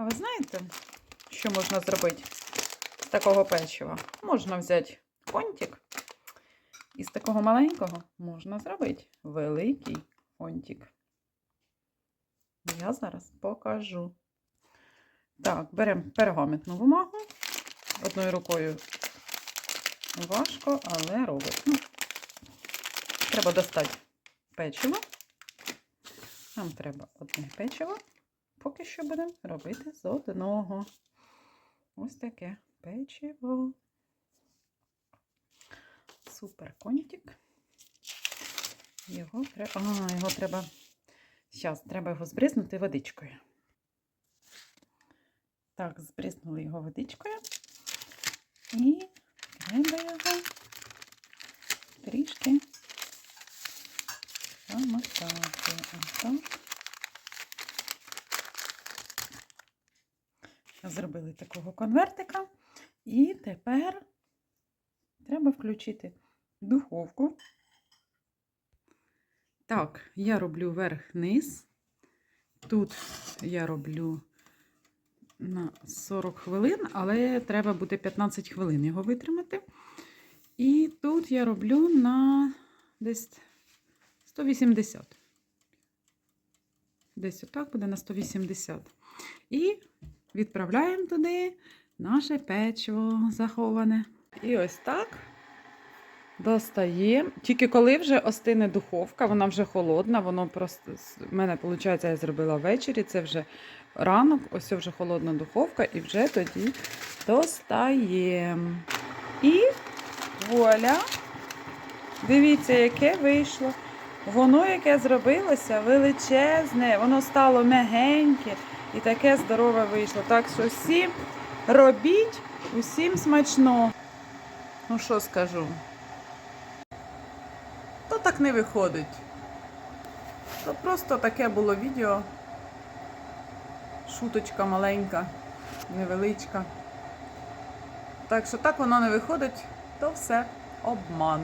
А ви знаєте, що можна зробити з такого печива? Можна взяти фонтик. І з такого маленького можна зробити великий фонтик. Я зараз покажу. Так, беремо пергаментну бумагу. Одною рукою важко, але робить. Ну, треба достати печиво. Нам треба одне печиво. Поки що будемо робити з одного. Ось таке печиво. Супер контик. Його треба. А, його треба. Зараз, треба його збризнути водичкою. Так, збризнули його водичкою. І треба його трішки замотати. Отак. Зробили такого конвертика. І тепер треба включити духовку. Так, я роблю верх-низ. Тут я роблю на 40 хвилин, але треба буде 15 хвилин його витримати. І тут я роблю на десь 180. Десь отак буде на 180. І відправляємо туди наше печиво заховане. І ось так достаємо. Тільки коли вже остине духовка, вона вже холодна, воно просто в мене, виходить, я зробила ввечері, це вже ранок, ось вже холодна духовка, і вже тоді достаємо. І вуаля, дивіться, яке вийшло. Воно, яке зробилося, величезне, воно стало мягеньке і таке здорове вийшло. Так що всім робіть, усім смачно. Ну що скажу? То так не виходить. То просто таке було відео. Шуточка маленька, невеличка. Так що так воно не виходить, то все обман.